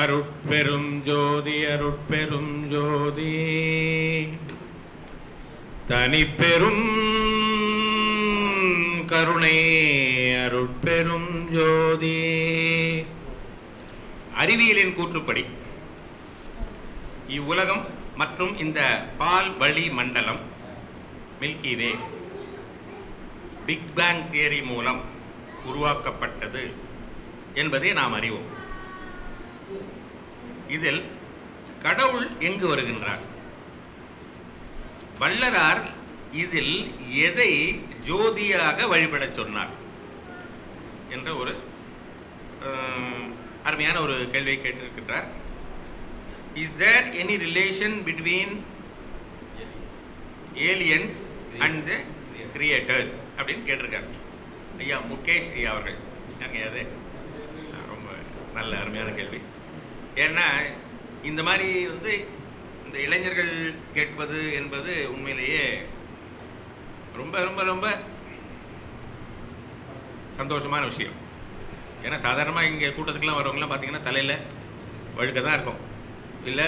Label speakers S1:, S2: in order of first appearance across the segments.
S1: அருட்பெரும் ஜோதி அருட்பெரும் ஜோதி. தனிப்பெரும் கருணை அருட்பெரும் ஜோதி. அறிவியலின் கூற்றுப்படி இவ்வுலகம் மற்றும் இந்த பால் வழி மண்டலம் milky way big bang theory மூலம் உருவாக்கப்பட்டது என்பதை நாம் அறிவோம். இதில் கடவுள் எங்கு வருகின்றார்? வள்ளலார் இதில் எதை ஜோதியாக வழிபடச் சொன்னார்? என்ற ஒரு அருமையான ஒரு கேள்வியை கேட்டிருக்கின்றார். Is there any relation between aliens and creators அப்படின்னு கேட்டிருக்காங்க ஐயா முகேஷ் ஐயா அவர்கள். அது? ரொம்ப நல்ல அருமையான கேள்வி. ஏன்னா இந்த மாதிரி வந்து இந்த இளைஞர்கள் கேட்பது என்பது உண்மையிலேயே ரொம்ப ரொம்ப ரொம்ப சந்தோஷமான விஷயம். ஏன்னா சாதாரணமாக இங்கே கூட்டத்துக்குலாம் வரவங்களாம் பார்த்தீங்கன்னா தலையில் வழுக்க தான் இருக்கும். இல்லை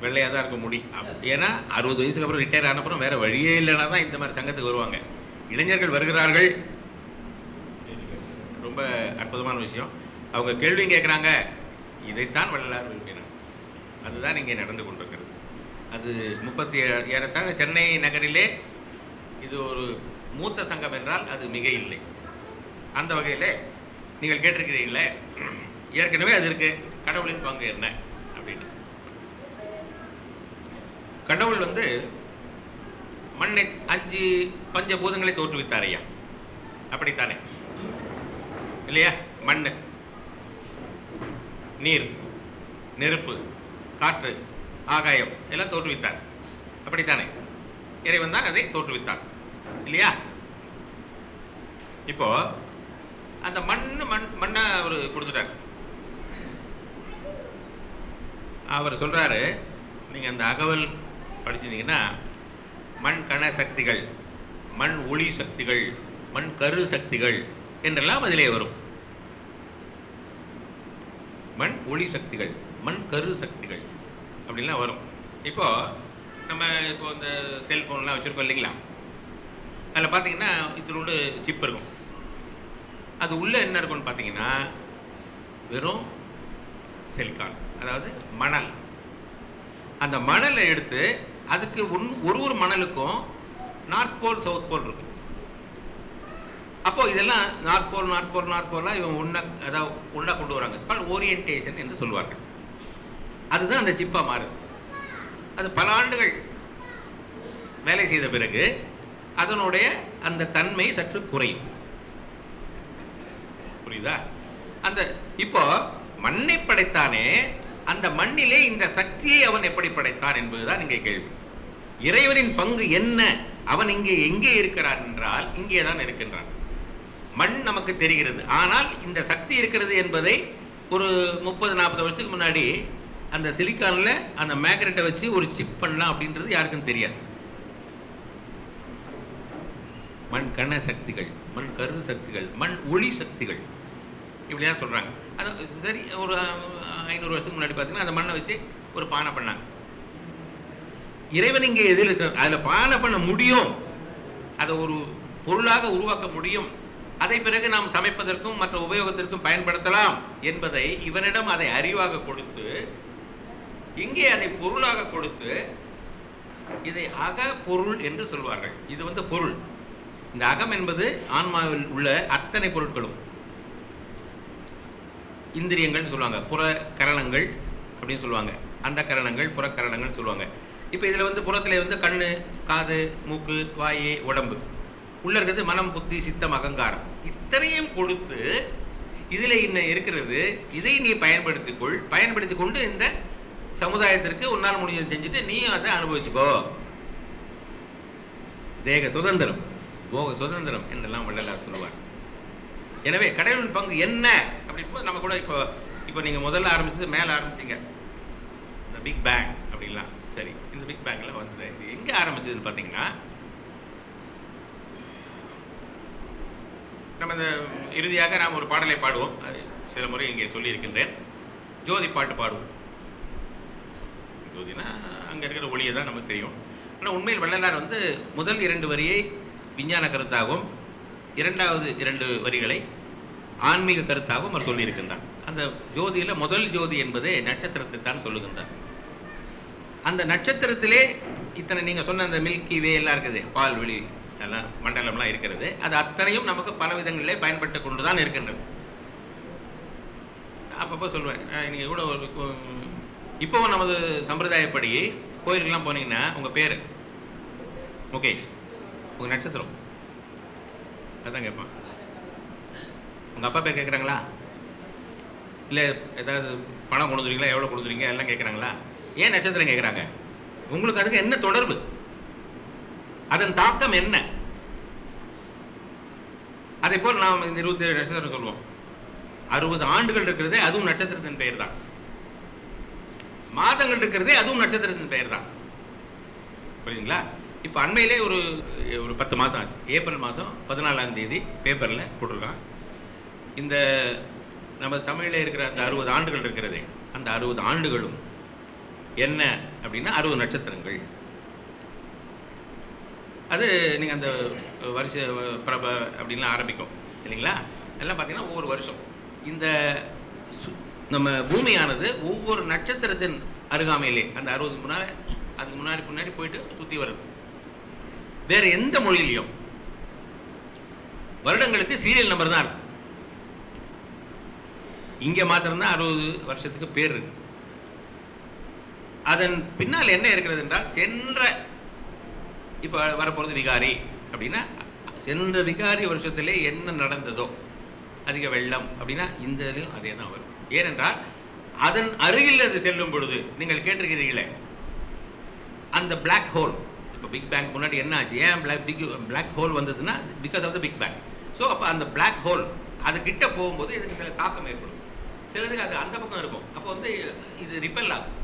S1: வெள்ளையாக தான் இருக்கும் முடி. அப்~ ஏன்னா அறுபது வயசுக்கு அப்புறம் ரிட்டையர் ஆனப்புறம் வேறு வழியே இல்லைனா தான் இந்த மாதிரி சங்கத்துக்கு வருவாங்க. இளைஞர்கள் வருகிறார்கள். ரொம்ப அற்புதமான விஷயம். அவங்க கேள்வி கேட்குறாங்க இதைத்தான் வள்ளலார் விரும்பினார். அதுதான் இங்கே நடந்து கொண்டிருக்கிறது. அது முப்பத்தி ஏழு ஏறத்தாழ சென்னை நகரிலே இது ஒரு மூத்த சங்கம் என்றால் அது மிக இல்லை. அந்த வகையில் நீங்கள் கேட்டிருக்கிறீங்களே ஏற்கனவே அது இருக்கு. கடவுளின் பங்கு என்ன? அப்படின்னு. கடவுள் வந்து மண்ணை அஞ்சு பஞ்சபூதங்களை தோற்றுவித்தார் ஐயா. அப்படித்தானே? இல்லையா? மண்ணு. நீர் நெருப்பு காற்று ஆகாயம் எல்லாம் தோற்றுவித்தார். அப்படித்தானே? இறைவன் தான் அதை தோற்றுவித்தார். இல்லையா? இப்போ அந்த மண் மண் மண்ணை அவர் கொடுத்துட்டார். அவர் சொல்றாரு நீங்க அந்த அகவல் படிச்சிருந்தீங்கன்னா மண் கண சக்திகள் மண் ஒளி சக்திகள் மண் கரு சக்திகள் என்றெல்லாம் அதிலே வரும். மண் ஒளி சக்திகள் மண் கரு சக்திகள் அப்படிலாம் வரும். இப்போ நம்ம இப்போ இந்த செல்ஃபோன்லாம் வச்சுருக்கோம் இல்லைங்களா? அதில் பார்த்தீங்கன்னா இதில் சிப் இருக்கும். அது உள்ளே என்ன இருக்கும்னு பார்த்தீங்கன்னா வெறும் சிலிக்கான் அதாவது மணல். அந்த மணலை எடுத்து அதுக்கு ஒன் ஒரு ஒரு மணலுக்கும் நார்த் போல் சவுத் போல் இருக்கும். அப்போ இதெல்லாம் north pole north pole north போல்லாம் இவங்க ஒன்றா அதாவது ஒன்றா கொண்டு வராங்க. கால் ஓரியன்டேஷன் என்று சொல்வார்கள். அதுதான் அந்த சிப்பா மாறுது. அது பல ஆண்டுகள் வேலை செய்த பிறகு அதனுடைய அந்த தன்மை சற்று குறையும். புரியுதா? அந்த இப்போ மண்ணை படைத்தானே அந்த மண்ணிலே இந்த சக்தியை அவன் எப்படி படைத்தான் என்பதுதான் இங்கே கேள்வி. இறைவனின் பங்கு என்ன? அவன் இங்கே எங்கே இருக்கிறான் என்றால் இங்கே தான் இருக்கின்றான். மண் நமக்கு தெரிகிறது. ஆனால் இந்த சக்தி இருக்கிறது என்பதை ஒரு முப்பது நாற்பது வருஷத்துக்கு முன்னாடி அந்த சிலிக்கானில் அந்த மேக்னெட்டை வச்சு ஒரு சிப் பண்ணலாம் அப்படின்றது யாருக்கும் தெரியாது. மண் கண சக்திகள் மண் கரு சக்திகள் மண் ஒளி சக்திகள் இப்படிதான் சொல்கிறாங்க அது சரி ஒரு ஐநூறு வருஷத்துக்கு முன்னாடி பார்த்தீங்கன்னா அந்த மண்ணை வச்சு ஒரு பானை பண்ணாங்க. இறைவன் இங்கே எதில் அதில் பானை பண்ண முடியும். அதை ஒரு பொருளாக உருவாக்க முடியும். அதை பிறகு நாம் சமைப்பதற்கும் மற்ற உபயோகத்திற்கும் பயன்படுத்தலாம் என்பதை இவனிடம் அதை அறிவாக கொடுத்து இங்கே அதை பொருளாக கொடுத்து இதை அக பொருள் என்று சொல்வார்கள். இது வந்து பொருள். இந்த அகம் என்பது ஆன்மாவில் உள்ள அத்தனை பொருட்களும். இந்திரியங்கள்னு சொல்லுவாங்க. புற கரணங்கள் அப்படின்னு சொல்லுவாங்க. அந்த கரணங்கள் புறக்கரணங்கள் சொல்லுவாங்க. இப்போ இதில் வந்து புறத்தில் வந்து கண் காது மூக்கு வாயு உடம்பு. உள்ள இருக்கிறது மனம் புத்தி சித்தம் அகங்காரம். இத்தனையும் கொடுத்து இதில் இன்னும் இருக்கிறது. இதை நீ பயன்படுத்திக்கொள். பயன்படுத்தி கொண்டு இந்த சமுதாயத்திற்கு உன்னால் முடிஞ்சது செஞ்சுட்டு நீயும் அதை அனுபவிச்சுக்கோ. தேக சுதந்திரம் போக சுதந்திரம் என்றெல்லாம் வள்ளலார் சொல்லுவார். எனவே கடவுளின் பங்கு என்ன? அப்படின்னு நம்ம கூட இப்போ இப்போ நீங்கள் முதல்ல ஆரம்பிச்சது மேலே ஆரம்பிச்சீங்க. இந்த பிக் பேங் அப்படின்லாம். சரி இந்த பிக் பேங்க்ல வந்தது. இது எங்கே ஆரம்பிச்சதுன்னு பார்த்தீங்கன்னா நம்ம இந்த இறுதியாக நாம் ஒரு பாடலை பாடுவோம். அது சில முறை இங்கே சொல்லியிருக்கின்றேன். ஜோதி பாட்டு பாடுவோம். ஜோதினா அங்கே இருக்கிற ஒளியை தான் நமக்கு தெரியும். ஆனால் உண்மையில் வள்ளலார் வந்து முதல் இரண்டு வரியை விஞ்ஞான கருத்தாகவும் இரண்டாவது இரண்டு வரிகளை ஆன்மீக கருத்தாகவும் அவர் சொல்லியிருக்கின்றார். அந்த ஜோதியில் முதல் ஜோதி என்பதே நட்சத்திரத்தை தான் சொல்லுகின்றார். அந்த நட்சத்திரத்திலே இத்தனை நீங்கள் சொன்ன அந்த மில்கி வே எல்லாம் இருக்குது. பால்வெளி எல்லாம் மண்டலம்லாம் இருக்கிறது. அது அத்தனையும் நமக்கு பல விதங்களிலே பயன்பட்டு கொண்டு தான் இருக்கின்றது. அப்பப்போ சொல்லுவேன். நீங்கள் கூட ஒரு இப்போவும் நமது சம்பிரதாயப்படி கோயிலுக்கெல்லாம் போனீங்கன்னா உங்கள் பேர்? முகேஷ். உங்கள் நட்சத்திரம்? அதான் கேட்பான். உங்கள் அப்பா பேர் கேட்குறாங்களா? இல்லை ஏதாவது பணம் கொடுத்துறீங்களா எவ்வளோ கொடுத்துறீங்க எல்லாம் கேட்குறாங்களா? ஏன் நட்சத்திரம் கேட்குறாங்க? உங்களுக்கு அதுக்கு என்ன தொடர்பு? அதன் தாக்கம் என்ன? அதே போல் நாம் இந்த இருபத்தி ஏழு நட்சத்திரம் சொல்லுவோம் அறுபது ஆண்டுகள் இருக்கிறதே அதுவும் நட்சத்திரத்தின் பெயர் தான் மாதங்கள் இருக்கிறதே அதுவும் நட்சத்திரத்தின் பெயர் தான் புரியுதுங்களா? இப்போ அண்மையிலே ஒரு ஒரு பத்து மாதம் ஆச்சு. ஏப்ரல் மாதம் பதினாலாம் தேதி பேப்பரில் போட்டிருக்கான் இந்த நம்ம தமிழில் இருக்கிற அந்த அறுபது ஆண்டுகள் இருக்கிறதே அந்த அறுபது ஆண்டுகளும் என்ன அப்படின்னா அறுபது நட்சத்திரங்கள். அது நீங்கள் அந்த வருஷ பிரப அப்படின்லாம் ஆரம்பிக்கும். இல்லைங்களா? எல்லாம் பார்த்தீங்கன்னா ஒவ்வொரு வருஷம். இந்த சு- நம்ம பூமியானது ஒவ்வொரு நட்சத்திரத்தின் அருகாமையிலே அந்த அறுபதுக்கு முன்னாடி அதுக்கு முன்னாடி முன்னாடி போயிட்டு சுற்றி வருது. வேற எந்த மொழியிலையும். வருடங்களுக்கு சீரியல் நம்பர் தான் இருக்கு. இங்க மாத்திரம்தான் அறுபது வருஷத்துக்கு பேர் இருக்கு. அதன் பின்னால் என்ன இருக்கிறது என்றால் சென்ற இப்ப வரப்போறது விகாரி அப்படின்னா சென்ற விகாரி வருஷத்திலே என்ன நடந்ததோ அதிக வெள்ளம் அப்படின்னா இந்த இதுலையும் அதே தான் வரும். ஏனென்றால் அதன் அருகில் அது செல்லும் பொழுது நீங்கள் கேட்டிருக்கிறீர்களே அந்த பிளாக் ஹோல் இப்போ பிக் பேங்க் முன்னாடி என்ன ஆச்சு? ஏன் பிளாக் பிக் பிளாக் ஹோல் வந்ததுன்னா because of the big bang so அப்போ அந்த பிளாக் ஹோல் அது கிட்ட போகும்போது இதுக்கு சில தாக்கம் ஏற்படும். சிலதுக்கு அது அந்த பக்கம் இருக்கும். அப்போ வந்து இது ரிப்பல் ஆகும்.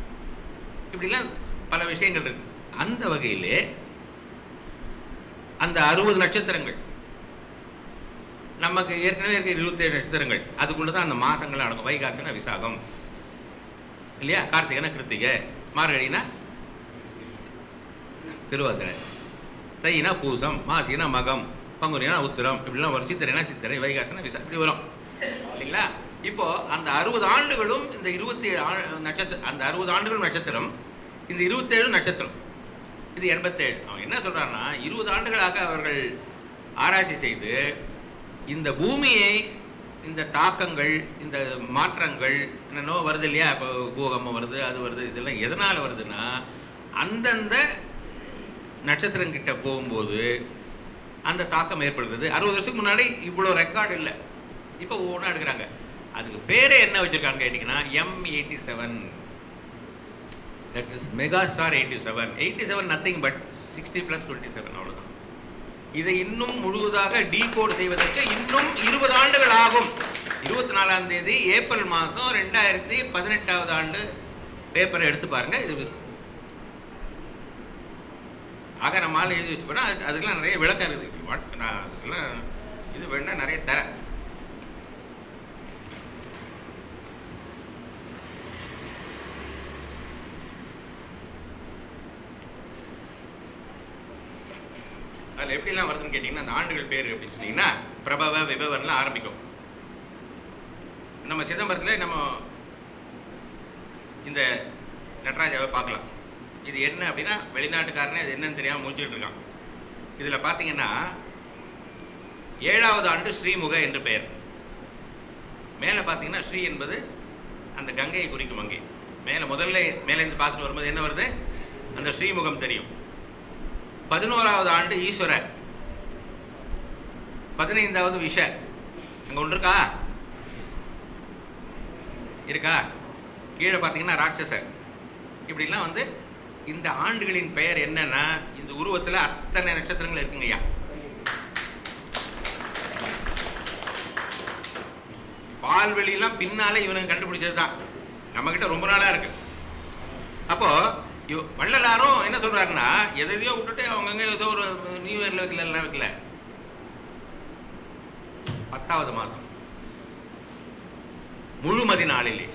S1: இப்படிலாம் பல விஷயங்கள் இருக்கு. அந்த வகையிலே அந்த அறுபது நட்சத்திரங்கள். நமக்கு ஏற்கனவே இருக்க இருபத்தேழு நட்சத்திரங்கள். அதுக்குள்ள தான் அந்த மாசங்கள் அடங்கும் வைகாசன விசாகம். இல்லையா? கார்த்திகனா கிருத்திகை. மார்கழினா திருவாதிரை. தைனா பூசம் மாசினா மகம் பங்குனினா உத்திரம் இப்படிலாம் வரும். சித்திரைனா சித்திரை வைகாசனா விசா இப்படி வரும். இல்லைங்களா? இப்போ அந்த அறுபது ஆண்டுகளும் இந்த இருபத்தி ஏழு நட்சத்திரம் அந்த அறுபது ஆண்டுகளும் நட்சத்திரம் இந்த இருபத்தேழு நட்சத்திரம். இது எண்பத்தேழு. அவன் என்ன சொல்கிறான்னா இருபது ஆண்டுகளாக அவர்கள் ஆராய்ச்சி செய்து இந்த பூமியை இந்த தாக்கங்கள் இந்த மாற்றங்கள் என்னென்னோ வருது இல்லையா? இப்போ பூகம்பம் வருது அது வருது இதெல்லாம் எதனால் வருதுன்னா அந்தந்த நட்சத்திரங்கிட்ட போகும்போது அந்த தாக்கம் ஏற்படுகிறது. அறுபது வருஷத்துக்கு முன்னாடி இவ்வளோ ரெக்கார்டு இல்லை. இப்போ ஒவ்வொன்றா எடுக்கிறாங்க. அதுக்கு பேரே என்ன வச்சுருக்காங்க கேட்டிங்கன்னா M eighty seven that is mega star eighty seven eighty seven nothing but sixty plus twenty seven அவ்வளோதான் இதை இன்னும் முழுவதாக டீகோட் செய்வதற்கு இன்னும் இருபது ஆண்டுகள் ஆகும். இருபத்தி நாலாம் தேதி ஏப்ரல் மாதம் ரெண்டாயிரத்தி பதினெட்டாவது ஆண்டு பேப்பரை எடுத்து பாருங்க. இது ஆக நம்மளால எழுதி வச்சு போனால் அதுக்கெல்லாம் நிறைய விளக்கம் இருக்குது. வாட் நான் அதுக்கெல்லாம் இது வேணா நிறைய தரேன். எப்படிலாம் வருதுன்னு கேட்டிங்கன்னா அந்த ஆண்டுகள் பேர் அப்படின்னு சொன்னீங்கன்னா பிரபவ விபவர்லாம் ஆரம்பிக்கும். நம்ம சிதம்பரத்தில் நம்ம இந்த நடராஜாவை பார்க்கலாம். இது என்ன அப்படின்னா வெளிநாட்டுக்காரனே அது என்னன்னு தெரியாமல் முடிச்சுட்டு இருக்கான். இதில் பார்த்தீங்கன்னா ஏழாவது ஆண்டு ஸ்ரீமுக என்று பெயர். மேலே பார்த்தீங்கன்னா ஸ்ரீ என்பது அந்த கங்கையை குறிக்கும் அங்கே. மேலே முதல்ல மேலேருந்து பார்த்துட்டு வரும்போது என்ன வருது? அந்த ஸ்ரீமுகம் தெரியும். பதினோராவது ஆண்டு ஈஸ்வர பதினைந்தாவது விஷ. அங்க ஒன்று இருக்கா? இருக்கா கீழே பார்த்தீங்கன்னா ராட்சச இப்படிலாம் வந்து இந்த ஆண்டுகளின் பெயர் என்னன்னா இந்த உருவத்துல அத்தனை நட்சத்திரங்கள் இருக்குங்கய்யா பால்வெளியெல்லாம் பின்னாலே இவனுங்க கண்டுபிடிச்சது தான் நம்மக்கிட்ட ரொம்ப நாளா இருக்கு. அப்போ வள்ளலாரும் என்ன சொல்றாருன்னா எதையோ விட்டுட்டு அவங்கங்க ஏதோ ஒரு நியூ இயர்ல வைக்கல எல்லாம் வைக்கல. பத்தாவது மாதம். முழுமதி நாளிலே.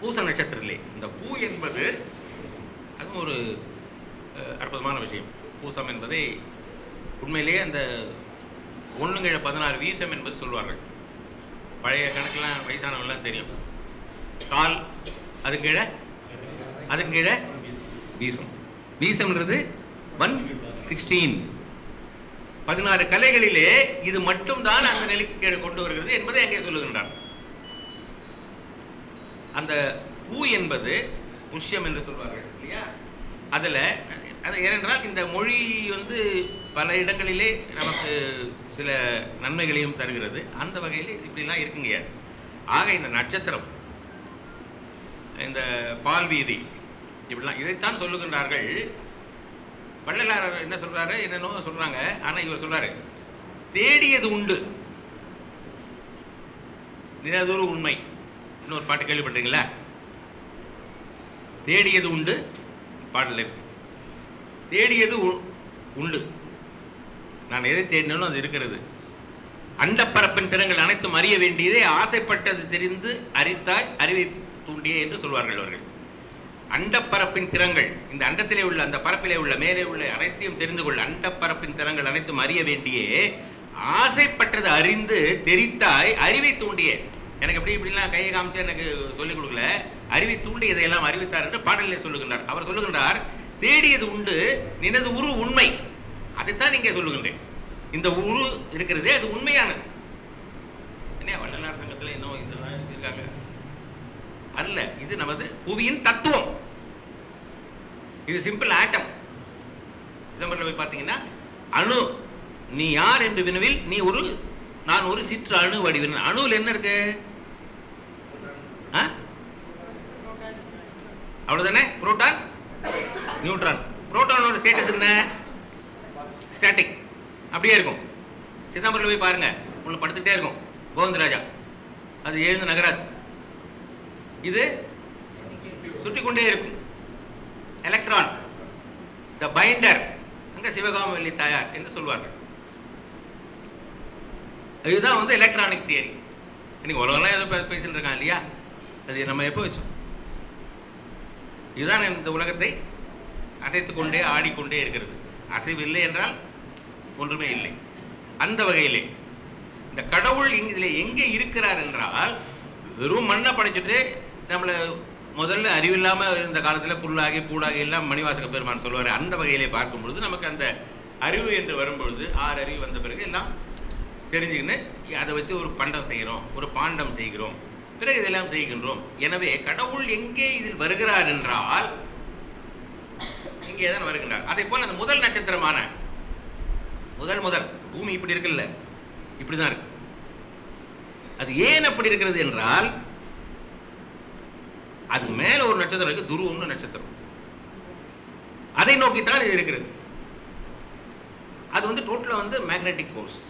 S1: பூச நட்சத்திரத்திலே. இந்த பூ என்பது அதுவும் ஒரு அற்புதமான விஷயம். பூசம் என்பதை உண்மையிலேயே அந்த ஒண்ணுங்கிழ பதினாறு வீசம் என்பது சொல்லுவார்கள் பழைய கணக்கெல்லாம் வயசானவங்களாம் தெரியும். கால் அது கீழே அதன் கீழே வீசம். வீசம்ன்றது ஒன் சிக்ஸ்டீன் பதினாறு கலைகளிலே இது மட்டும்தான் அந்த நிலைக்கு கீழே கொண்டு வருகிறது என்பதை அங்கே சொல்லுகின்றார். அந்த பூ என்பது புஷ்யம் என்று சொல்வார்கள் இல்லையா? அதுல அது ஏனென்றால் இந்த மொழி வந்து பல இடங்களிலே நமக்கு சில நன்மைகளையும் தருகிறது. அந்த வகையில் இப்படிலாம் இருக்குங்க ஆக இந்த நட்சத்திரம் இந்த பால் வீதி இப்படிலாம். இதைத்தான் சொல்லுகின்றார்கள். வள்ளலார் என்ன சொல்றாரு? என்னென்னோ சொல்றாங்க. ஆனா இவர் சொல்றாரு தேடியது உண்டு. நினதொரு உண்மை. இன்னொரு பாட்டு கேள்விப்பட்டீங்களா தேடியது உண்டு. பாடல தேடியது உ- உண்டு. நான் எதை தேடினாலும் அது இருக்கிறது. அண்டப்பரப்பின் திறங்கள் அனைத்தும் அறிய வேண்டியதே ஆசைப்பட்டது தெரிந்து அறித்தாய் அறிவை தூண்டியே என்று சொல்வார்கள் அவர்கள். அண்டப்பரப்பின் திறங்கள். இந்த அண்டத்திலே உள்ள அந்த பரப்பிலே உள்ள மேலே உள்ள அனைத்தையும் தெரிந்து கொள்ள அண்டப்பரப்பின் திறங்கள் அனைத்தும் அறிய வேண்டியே. ஆசைப்பட்டது அறிந்து தெரித்தாய் அறிவை தூண்டியே. எனக்கு எப்படி இப்படிலாம் கையை காமிச்சு எனக்கு சொல்லிக் கொடுக்கல. அறிவை தூண்டி இதையெல்லாம் அறிவித்தார் என்று பாடலிலே சொல்லுகின்றார். அவர் சொல்லுகின்றார் தேடியது உண்டு நினது உரு உண்மை. அதைத்தான் இங்கே சொல்லுகின்றேன். இந்த உரு இருக்கிறதே அது உண்மையானது. என்ன வள்ளலார் சங்கத்தில் இன்னும் இதெல்லாம் இருக்காங்க. அல்ல இது நமது புவியின் தத்துவம். இது சிம்பிள் ஆட்டம் சிதம்பரத்தில் போய் பார்த்தீங்கன்னா அணு நீ யார் என்று வினவில் நீ ஒரு நான் ஒரு சிற்று அணு வடிவின். அணுவில் என்ன இருக்கு? அவ்வளவுதானே? புரோட்டான்? நியூட்ரான். புரோட்டானோட ஸ்டேட்டஸ் என்ன? ஸ்டாட்டிக் அப்படியே இருக்கும். சிதம்பரம் போய் பாருங்க. உள்ள படுத்துக்கிட்டே இருக்கும். கோவிந்தராஜா. அது எழுந்து நகராது. இது சுட்டிக்கொண்டே இருக்கும். எலக்ட்ரான் த பைண்டர் அங்க சிவகாம வெள்ளி தாயார் என்று சொல்வார்கள். இதுதான் வந்து எலக்ட்ரானிக் தியரி இன்னைக்கு உலகம்லாம் ஏதோ பேசிட்டு இருக்கான் இல்லையா? அது நம்ம எப்போ வச்சோம்? இதுதான் இந்த உலகத்தை அசைத்துக் கொண்டே ஆடிக்கொண்டே இருக்கிறது. அசைவு இல்லை என்றால் ஒன்றுமே இல்லை. அந்த வகையிலே இந்த கடவுள் இங்க- எங்கே இருக்கிறார் என்றால் வெறும் மண்ணை படைச்சிட்டு நம்மளை முதல்ல அறிவில்லாம இந்த காலத்துல புல்லாகி பூடாகி எல்லாம் மணிவாசக பெருமான் சொல்லுவார் அந்த வகையிலே பார்க்கும் பொழுது நமக்கு அந்த அறிவு என்று வரும்பொழுது ஆறு அறிவு வந்த பிறகு எல்லாம் தெரிஞ்சுக்கின்னு அதை வச்சு ஒரு பண்டம் செய்கிறோம் ஒரு பாண்டம் செய்கிறோம் பிறகு இதெல்லாம் செய்கின்றோம். எனவே கடவுள் எங்கே இதில் வருகிறார் என்றால் இங்கே தான் வருகின்றார். அதே போல அந்த முதல் நட்சத்திரமான முதல் முதல் பூமி இப்படி இருக்குல்ல? இப்படிதான் இருக்கு. அது ஏன் அப்படி இருக்கிறது என்றால் அது மேல ஒரு நட்சத்திரம் இருக்கு துருவம்னு நட்சத்திரம். அதை நோக்கித்தான் இது இருக்கிறது. அது வந்து டோட்டலா வந்து மேக்னெட்டிக் ஃபோர்ஸ்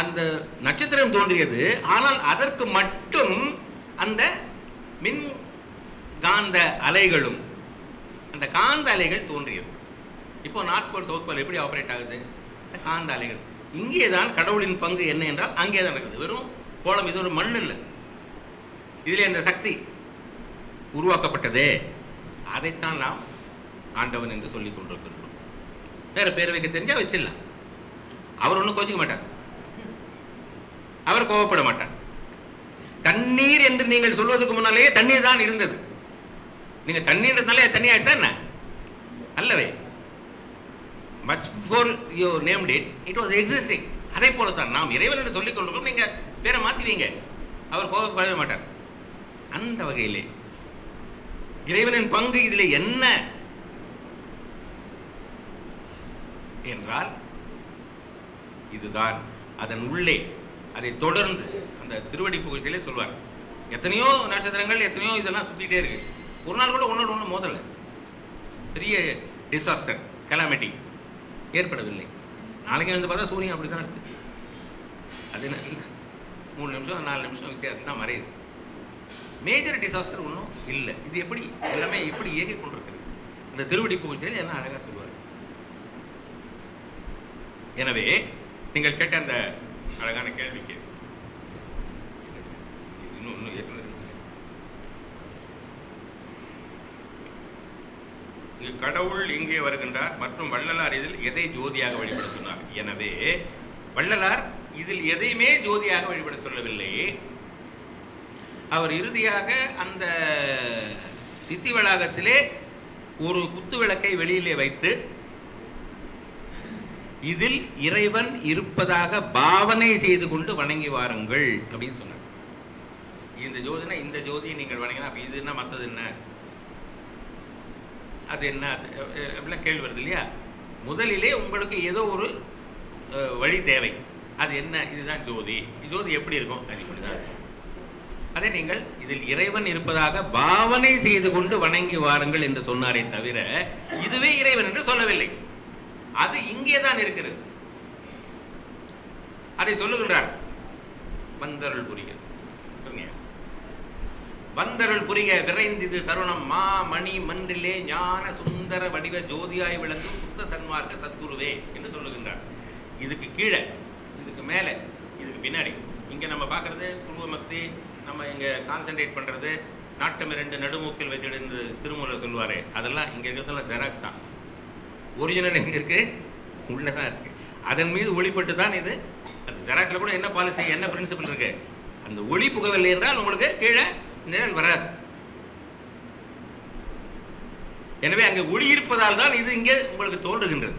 S1: அந்த நட்சத்திரம் தோன்றியது ஆனால் அதற்கு மட்டும் அந்த மின் காந்த அலைகளும் அந்த காந்த அலைகள் தோன்றியது. இப்போ நார்த் போல் சவுத் போல் எப்படி ஆபரேட் ஆகுது? அந்த காந்த அலைகள். இங்கே தான் கடவுளின் பங்கு என்ன என்றால் அங்கே தான் இருக்குது வெறும் கோலம் இது ஒரு மண் இல்லை. இதில் இந்த சக்தி உருவாக்கப்பட்டதே. அதைத்தான் நாம் ஆண்டவன் என்று சொல்லிக் கொண்டிருக்கின்றோம். வேற பேர் வைக்க தெரிஞ்சா வச்சிடலாம். அவர் ஒன்றும் கோச்சிக்க மாட்டார். அவர் கோவப்பட மாட்டார். தண்ணீர் என்று நீங்கள் சொல்வதற்கு முன்னாலேயே தண்ணீர் தான் இருந்தது. நீங்க தண்ணீர்னாலே தண்ணி ஆயிட்டா அல்லவே. Much for you named it it was existing அதே போல தான் நாம் இறைவன் என்று சொல்லிக் கொண்டிருக்கோம் நீங்க பேரை மாற்றுவீங்க அவர் கோவப்படவே மாட்டார். அந்த வகையிலே. இறைவனின் பங்கு இதிலே என்ன? என்றால் இதுதான். அதன் உள்ளே அதை தொடர்ந்து அந்த திருவடி புகழ்ச்சியிலே சொல்வார் எத்தனையோ நட்சத்திரங்கள் எத்தனையோ இதெல்லாம் சுற்றிக்கிட்டே இருக்கு. ஒரு நாள் கூட ஒன்னோட ஒன்று மோதலை. பெரிய டிசாஸ்டர் கலாமிட்டி ஏற்படவில்லை. நாளைக்கு வந்து பார்த்தா சூரியன் அப்படி தான் இருக்குது அது என்ன? மூணு நிமிஷம் நாலு நிமிஷம் வித்தியாசம் தான் மறையுது. மேஜர் டிசாஸ்டர் ஒன்றும் இல்லை. இது எப்படி எல்லாமே எப்படி இயங்கி கொண்டிருக்கிறது? அந்த திருவடி பூஜையில் எல்லாம் அழகாக சொல்லுவார்? எனவே நீங்கள் கேட்ட அந்த அழகான கேள்விக்கு இன்னும் இன்னும் கடவுள் எங்கே வருகின்றார் மற்றும் வள்ளலார் இதில் எதை ஜோதியாக வழிபட சொன்னார் எனவே வள்ளலார் இதில் எதையுமே ஜோதியாக வழிபட சொல்லவில்லை. அவர் இறுதியாக அந்த சித்தி வளாகத்திலே ஒரு குத்து விளக்கை வெளியிலே வைத்து இதில் இறைவன் இருப்பதாக பாவனை செய்து கொண்டு வணங்கி வாருங்கள் அப்படின்னு சொன்னார். இந்த ஜோதினா இந்த ஜோதியை நீங்கள் வணங்கினா அப்ப இது என்ன மற்றது என்ன? அது என்ன? அப்படிலாம் கேள்வி வருது இல்லையா? முதலிலே உங்களுக்கு ஏதோ ஒரு வழி தேவை. அது என்ன? இதுதான் ஜோதி. ஜோதி எப்படி இருக்கும்? அது இப்படிதான் இருக்கும். அதை நீங்கள் இதில் இறைவன் இருப்பதாக பாவனை செய்து கொண்டு வணங்கி வாருங்கள் என்று சொன்னாரே தவிர இதுவே இறைவன் என்று சொல்லவில்லை. அது இங்கே தான் இருக்கிறது. அதை சொல்லுகின்றார் வந்தருள் புரிக. வந்தருள் புரிய விரைந்தது தருணம் மா மணி மன்றிலே ஞான சுந்தர வடிவ ஜோதியாய் விளங்கும் சுத்த சன்மார்க்க சத்குருவே என்று சொல்லுகின்றார். இதுக்கு கீழே இதுக்கு மேலே இதுக்கு பின்னாடி. இங்க நம்ம பார்க்கறது குருவமக்தி நம்ம இங்க கான்சென்ட்ரேட் பண்றது நாட்டம் இரண்டு நடுமூக்கில் வச்சிருந்து திருமூலர் சொல்லுவார். அதெல்லாம் இங்க இருக்கிறதெல்லாம் ஜெராக்ஸ் தான். ஒரிஜினல் எங்க இருக்கு? உள்ளதான் இருக்கு. அதன் மீது ஒளிப்பட்டு தான் இது. அந்த ஜெராக்ஸ்ல கூட என்ன பாலிசி என்ன பிரின்சிபல் இருக்கு? அந்த ஒளி புகவில்லை என்றால் உங்களுக்கு கீழே நிழல் வராது. எனவே அங்கே ஒளி இருப்பதால் தான் இது இங்கே உங்களுக்கு தோன்றுகின்றது.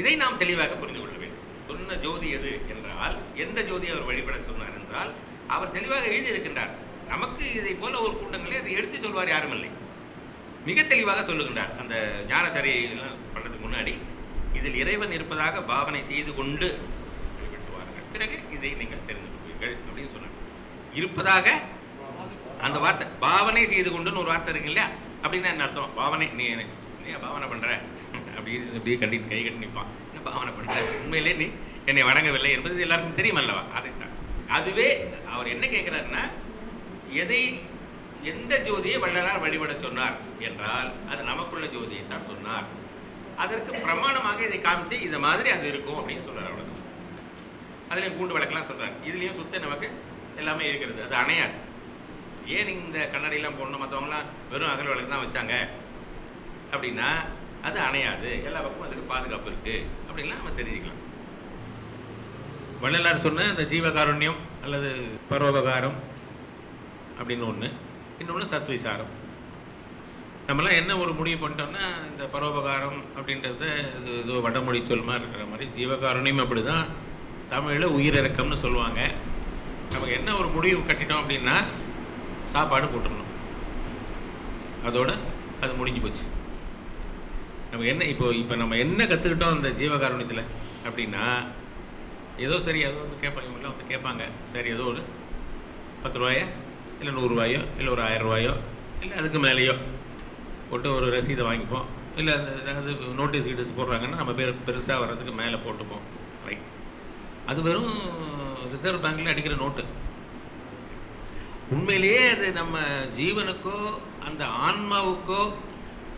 S1: இதை நாம் தெளிவாக புரிந்து கொள்ள வேண்டும். சொன்ன ஜோதி எது என்றால் எந்த ஜோதி அவர் வழிபட சொன்னார் என்றால் அவர் தெளிவாக எழுதியிருக்கின்றார். நமக்கு இதை போல ஒரு கூட்டங்களே அதை எடுத்து சொல்வார் யாரும் இல்லை மிக தெளிவாக சொல்லுகின்றார். அந்த ஞானசரி எல்லாம் முன்னாடி இதில் இறைவன் இருப்பதாக பாவனை செய்து கொண்டு வழிபட்டுவார்கள் பிறகு இதை நீங்கள் தெரிந்து கொள்வீர்கள் அப்படின்னு சொன்னார் இருப்பதாக அந்த வார்த்தை பாவனை செய்து கொண்டுன்னு ஒரு வார்த்தை இருக்கு இல்லையா அப்படின்னா என்ன அர்த்தம்? பாவனை நீ நீ பாவனை பண்ற? அப்படி அப்படியே கட்டி கை கட்டி நிற்பான் என்ன பாவனை பண்ற? உண்மையிலே நீ என்னை வணங்கவில்லை என்பது எல்லாருக்கும் தெரியும் அல்லவா அதை அதுவே அவர் என்ன கேட்கிறாருன்னா எதை எந்த ஜோதியை வள்ளலார் வழிபட சொன்னார்? என்றால் அது நமக்குள்ள ஜோதியை தான் சொன்னார். அதற்கு பிரமாணமாக இதை காமிச்சு இந்த மாதிரி அது இருக்கும் அப்படின்னு சொல்றாரு அவ்வளவுதான். அதுலயும் கூண்டு விளக்கெல்லாம் சொல்றாரு. இதுலயும் சுத்த நமக்கு எல்லாமே இருக்கிறது. அது அணையாது. ஏன் இந்த கண்ணாடியெல்லாம் போடணும்? மற்றவங்களாம் வெறும் அகல் விளக்கு தான் வச்சாங்க. அப்படின்னா அது அணையாது. எல்லா பக்கமும் அதுக்கு பாதுகாப்பு இருக்கு. அப்படின்லாம் நம்ம தெரிஞ்சுக்கலாம். வள்ளலார் சொன்ன அந்த ஜீவகாருண்யம் அல்லது பரோபகாரம் அப்படின்னு ஒன்று இன்னொன்று சத்விசாரம். நம்மலாம் என்ன ஒரு முடிவு பண்ணிட்டோம்னா இந்த பரோபகாரம் அப்படின்றத இது ஏதோ வடமொழி சொல் மாதிரி இருக்கிற மாதிரி ஜீவகாருண்யம் அப்படிதான் தமிழில் உயிரிறக்கம்னு சொல்லுவாங்க. நமக்கு என்ன ஒரு முடிவு கட்டிட்டோம் அப்படின்னா சாப்பாடு போட்டுடணும் அதோட அது முடிஞ்சு போச்சு. நம்ம என்ன இப்போ இப்போ நம்ம என்ன கற்றுக்கிட்டோம் அந்த ஜீவகாருண்யத்தில் அப்படின்னா ஏதோ சரி ஏதோ வந்து கேட்பாங்க இவங்களாம் வந்து கேட்பாங்க. சரி ஏதோ ஒரு பத்து ரூபாயோ இல்லை நூறுரூவாயோ இல்லை ஒரு ஆயிரம் ரூபாயோ இல்லை அதுக்கு மேலேயோ போட்டு ஒரு ரசீதை வாங்கிப்போம். இல்லை அது ஏதாவது நோட்டீஸ் கீட்டீஸ் போடுறாங்கன்னா நம்ம பேர் பெருசாக வர்றதுக்கு மேலே போட்டுப்போம். ரைட் அது வெறும் ரிசர்வ் பேங்க்கில் அடிக்கிற நோட்டு உண்மையிலேயே அது நம்ம ஜீவனுக்கோ அந்த ஆன்மாவுக்கோ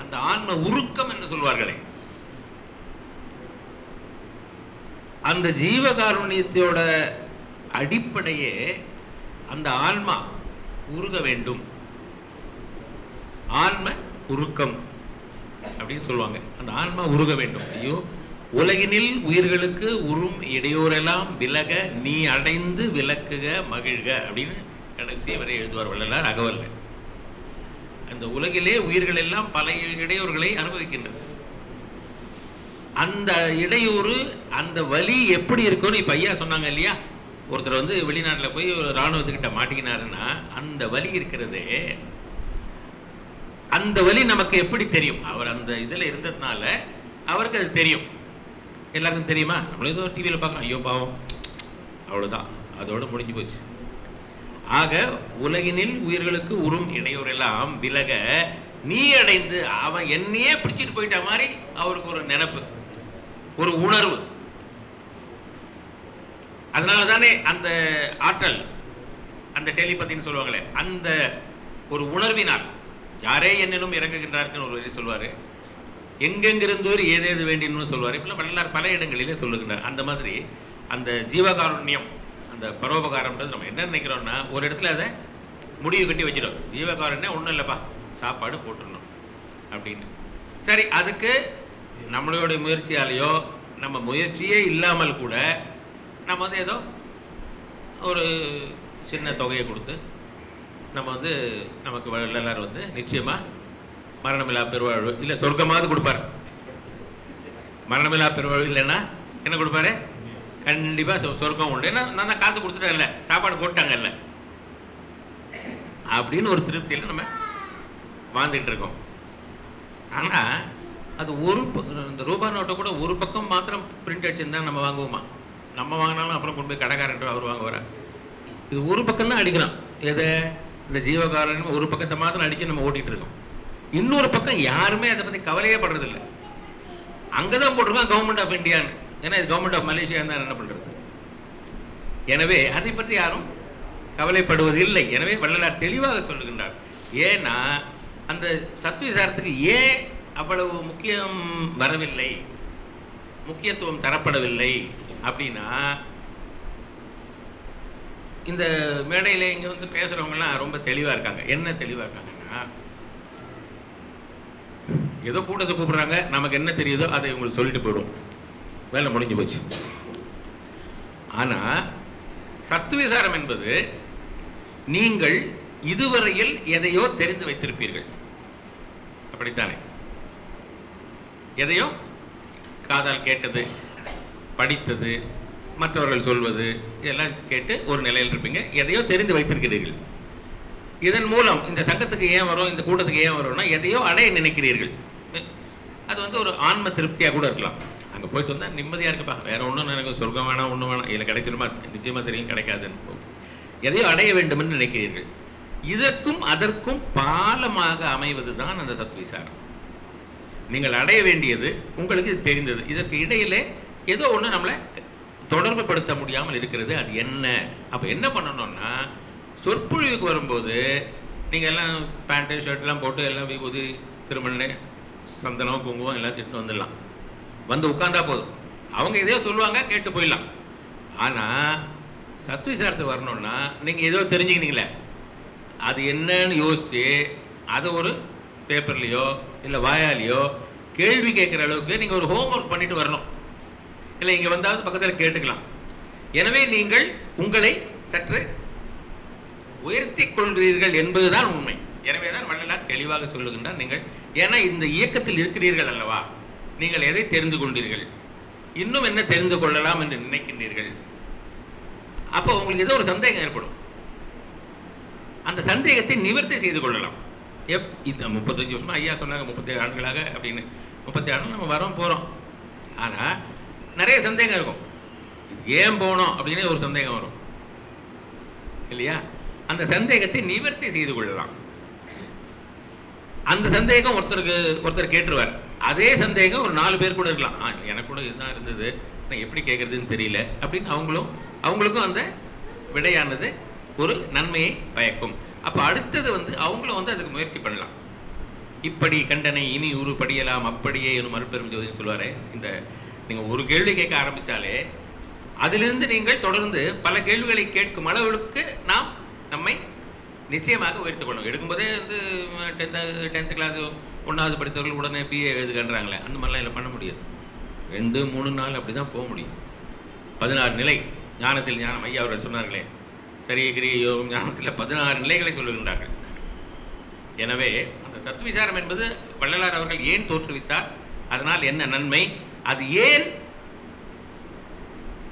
S1: அந்த ஆன்ம உருக்கம் என்று சொல்வார்களே. அந்த ஜீவகாருண்யத்தோட அடிப்படையே அந்த ஆன்மா உருக வேண்டும். ஆன்ம உருக்கம் அப்படின்னு சொல்லுவாங்க. அந்த ஆன்மா உருக வேண்டும். ஐயோ உலகினில் உயிர்களுக்கு உறும் இடையூறெல்லாம் விலக நீ அடைந்து விளக்குக மகிழ்க அப்படின்னு கடைசி வரை எழுதுவார் வள்ளலார் அகவல்ல. அந்த உலகிலே உயிர்கள் எல்லாம் பல இடையூறுகளை அனுபவிக்கின்றது அந்த இடையூறு அந்த வலி எப்படி இருக்கும்னு இப்போ ஐயா சொன்னாங்க இல்லையா? ஒருத்தர் வந்து வெளிநாட்டில் போய் ஒரு ராணுவத்துக்கிட்ட மாட்டிக்கினாருன்னா அந்த வலி இருக்கிறதே அந்த வலி நமக்கு எப்படி தெரியும்? அவர் அந்த இதுல இருந்ததுனால அவருக்கு அது தெரியும். எல்லாருக்கும் தெரியுமா? நம்மளும் ஏதோ டிவியில் பார்க்கலாம் ஐயோ பாவம். அவ்வளோதான் அதோட முடிஞ்சு போச்சு. ஆக உலகினில் உயிர்களுக்கு உறும் இடையூறெல்லாம் விலக நீ அடைந்து அவன் என்னையே பிடிச்சிட்டு போயிட்ட மாதிரி அவருக்கு ஒரு நினப்பு. ஒரு உணர்வு. அதனால தானே அந்த ஆற்றல் அந்த டெலிபத்தின்னு சொல்லுவாங்களே அந்த ஒரு உணர்வினால் யாரே என்னிலும் இறங்குகின்றார்கள் ஒரு வரி எங்கெங்கிருந்தோர் ஏதேது வேண்டின்னு சொல்வார். இப்பெல்லாம் வரலாறு பல இடங்களிலே சொல்லுகின்றார். அந்த மாதிரி அந்த ஜீவகாருண்யம் அந்த பரோபகாரம்ன்றது நம்ம என்ன நினைக்கிறோம்னா ஒரு இடத்துல அதை முடிவு கட்டி வச்சிடும். ஜீவகாருண்யம் ஒன்றும் இல்லைப்பா சாப்பாடு போட்டுடணும். அப்படின்னு. சரி அதுக்கு நம்மளுடைய முயற்சியாலேயோ நம்ம முயற்சியே இல்லாமல் கூட நம்ம வந்து ஏதோ ஒரு சின்ன தொகையை கொடுத்து நம்ம வந்து நமக்கு வள்ளலார் வந்து நிச்சயமா மரணமில்லா பெருவாழ்வு இல்லை சொர்க்கமாவது கொடுப்பார். மரணமில்லா பெருவாழ்வு இல்லைன்னா என்ன கொடுப்பாரு? கண்டிப்பா சொ- சொர்க்கம் உண்டு. ஏன்னா நான் தான் காசு கொடுத்துட்டேன்ல சாப்பாடு போட்டாங்கல்ல. அப்படின்னு ஒரு திருப்தியில் நம்ம வாழ்ந்துட்டு இருக்கோம். ஆனா அது ஒரு இந்த ரூபா நோட்டை கூட ஒரு பக்கம் மாத்திரம் பிரிண்ட் அடிச்சிருந்தா நம்ம வாங்குவோமா? நம்ம வாங்கினாலும் அப்புறம் கொண்டு போய் கடைக்காரன் அவர் வாங்க இது ஒரு பக்கம் தான் அடிக்கிறோம் எதை? இந்த ஜீவகாரன் ஒரு பக்கத்தை மாத்திரம் அடிக்க நம்ம ஓட்டிட்டு இருக்கோம். இன்னொரு பக்கம் யாருமே அதை பத்தி கவலையே படுறதில்லை. அங்கதான் போட்டிருக்கோம் கவர்மெண்ட் ஆஃப் இந்தியான்னு ஏன்னா இது கவர்மெண்ட் ஆஃப் மலேசியா தான் என்ன பண்றது? எனவே அதை பற்றி யாரும் கவலைப்படுவது இல்லை எனவே வள்ளலார் தெளிவாக சொல்லுகின்றார். ஏன்னா அந்த சத்விசாரத்துக்கு ஏன் அவ்வளவு முக்கியம் வரவில்லை. முக்கியத்துவம் தரப்படவில்லை அப்படின்னா இந்த மேடையில இங்க வந்து பேசுகிறவங்கலாம் ரொம்ப தெளிவா இருக்காங்க. என்ன தெளிவா இருக்காங்கன்னா ஏதோ கூட்டத்தை கூப்பிடுறாங்க. நமக்கு என்ன தெரியுதோ அதை உங்களுக்கு சொல்லிட்டு போயிடும் வேலை முடிஞ்சு போச்சு. ஆனா சத்துவிசாரம் என்பது நீங்கள் இதுவரையில் எதையோ தெரிந்து வைத்திருப்பீர்கள். அப்படித்தானே? எதையோ காதால் கேட்டது படித்தது மற்றவர்கள் சொல்வது இதெல்லாம் கேட்டு ஒரு நிலையில் இருப்பீங்க. எதையோ தெரிந்து வைத்திருக்கிறீர்கள். இதன் மூலம் இந்த சங்கத்துக்கு ஏன் வரும் இந்த கூட்டத்துக்கு ஏன் வரும்னா எதையோ அடைய நினைக்கிறீர்கள். அது வந்து ஒரு ஆன்ம திருப்தியாக கூட இருக்கலாம். அங்கே போயிட்டு வந்தால் நிம்மதியாக இருக்குப்பா. வேற ஒன்றும் எனக்கு சொர்க்கம் வேணாம் ஒன்றும் வேணாம். இதில் கிடைச்சிருமா நிச்சயமா தெரியும் கிடைக்காதுன்னு எதையோ அடைய வேண்டும்னு நினைக்கிறீர்கள். இதற்கும் அதற்கும் பாலமாக அமைவது தான் அந்த சத்விசாரம். நீங்கள் அடைய வேண்டியது உங்களுக்கு இது தெரிந்தது. இதற்கு இடையிலே ஏதோ ஒன்று நம்மளை தொடர்பு படுத்த முடியாமல் இருக்கிறது. அது என்ன? அப்போ என்ன பண்ணணும்னா சொற்பொழிவுக்கு வரும்போது நீங்கள் எல்லாம் பேண்ட்டு ஷர்ட்லாம் போட்டு எல்லாம் விபூதி திருமண சந்தனம் குங்குமம் எல்லாம் திட்டு வந்துடலாம். வந்து உட்காந்தா போதும். அவங்க எதையோ சொல்லுவாங்க கேட்டு போயிடலாம். ஆனா சத்விசாரத்துக்கு வரணும்னா நீங்கள் ஏதோ தெரிஞ்சுக்கினீங்களே. அது என்னன்னு யோசித்து அதை ஒரு பேப்பர்லேயோ இல்ல வாயாலேயோ கேள்வி கேட்கிற அளவுக்கு நீங்க ஒரு ஹோம்ஒர்க் பண்ணிட்டு வரணும். இல்லை இங்க வந்தாவது பக்கத்துல கேட்டுக்கலாம். எனவே நீங்கள் உங்களை சற்று உயர்த்தி கொள்கிறீர்கள் என்பதுதான் உண்மை. எனவே தான் வள்ளலார் தெளிவாக சொல்லுகின்றார் நீங்கள் ஏன்னா இந்த இயக்கத்தில் இருக்கிறீர்கள் அல்லவா? நீங்கள் எதை தெரிந்து கொண்டீர்கள்? இன்னும் என்ன தெரிந்து கொள்ளலாம் என்று நினைக்கின்றீர்கள்? அப்போ உங்களுக்கு ஏதோ ஒரு சந்தேகம் ஏற்படும். அந்த சந்தேகத்தை நிவர்த்தி செய்து கொள்ளலாம். எப் இந்த முப்பத்தஞ்சு வருஷமா ஐயா சொன்னாங்க முப்பத்தேழு ஆண்டுகளாக அப்படின்னு. முப்பத்தி ஆண்டு நம்ம வரோம் போறோம். ஆனா நிறைய சந்தேகம் இருக்கும். ஏன் போனோம் அப்படின்னு ஒரு சந்தேகம் வரும். இல்லையா? அந்த சந்தேகத்தை நிவர்த்தி செய்து கொள்ளலாம். அந்த சந்தேகம் ஒருத்தருக்கு ஒருத்தர் கேட்டுருவார். அதே சந்தேகம் ஒரு நாலு பேர் கூட இருக்கலாம். எனக்கு கூட இதுதான் இருந்தது. நான் எப்படி கேட்கறதுன்னு தெரியல அப்படின்னு அவங்களும் அவங்களுக்கும் அந்த விடையானது ஒரு நன்மையை பயக்கும். அப்போ அடுத்தது வந்து அவங்களும் வந்து அதுக்கு முயற்சி பண்ணலாம். இப்படி கண்டனை இனி ஒரு படியலாம் அப்படியே எனும் மறுபெரும் ஜோதின்னு சொல்லுவார். இந்த நீங்கள் ஒரு கேள்வி கேட்க ஆரம்பிச்சாலே அதிலிருந்து நீங்கள் தொடர்ந்து பல கேள்விகளை கேட்கும் அளவுக்கு நாம் நம்மை நிச்சயமாக உயர்த்திக் கொள்ளணும். எடுக்கும்போதே வந்து டென்த்து டென்த்து கிளாஸ் ஒன்றாவது படித்தவர்கள் உடனே பிஏ எழுதுகன்றாங்களே அந்த மாதிரிலாம் இல்லை பண்ண முடியாது. ரெண்டு மூணு நாள் அப்படி தான் போக முடியும். பதினாறு நிலை ஞானத்தில் ஞானம் ஐயா அவர்கள் சொன்னார்களே சரிய கிரிய யோகம் ஞானத்தில் பதினாறு நிலைகளை சொல்லுகின்றார்கள். எனவே அந்த சத்விசாரம் என்பது வள்ளலார் அவர்கள் ஏன் தோற்றுவித்தார்? அதனால் என்ன நன்மை? அது ஏன்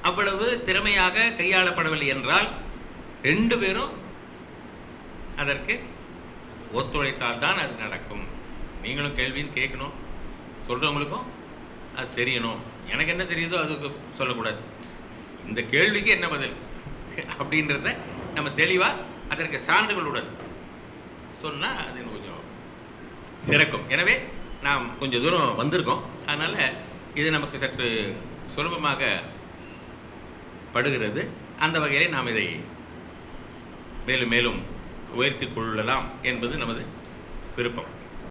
S1: அவ்வளவு திறமையாக கையாளப்படவில்லை என்றால் ரெண்டு பேரும் அதற்கு ஒத்துழைத்தால் தான் அது நடக்கும். நீங்களும் கேள்வின்னு கேட்கணும். சொல்றவங்களுக்கும் அது தெரியணும். எனக்கு என்ன தெரியுதோ அதுக்கு சொல்லக்கூடாது. இந்த கேள்விக்கு என்ன பதில்? அப்படின்றத நம்ம தெளிவாக அதற்கு சான்றுகளுடன் சொன்னால் அது கொஞ்சம் சிறக்கும். எனவே நாம் கொஞ்சம் தூரம் வந்திருக்கோம். அதனால் இது நமக்கு சற்று சுலபமாக படுகிறது. அந்த வகையிலே நாம் இதை மேலும் மேலும் உயர்த்தி கொள்ளலாம் என்பது நமது விருப்பம்.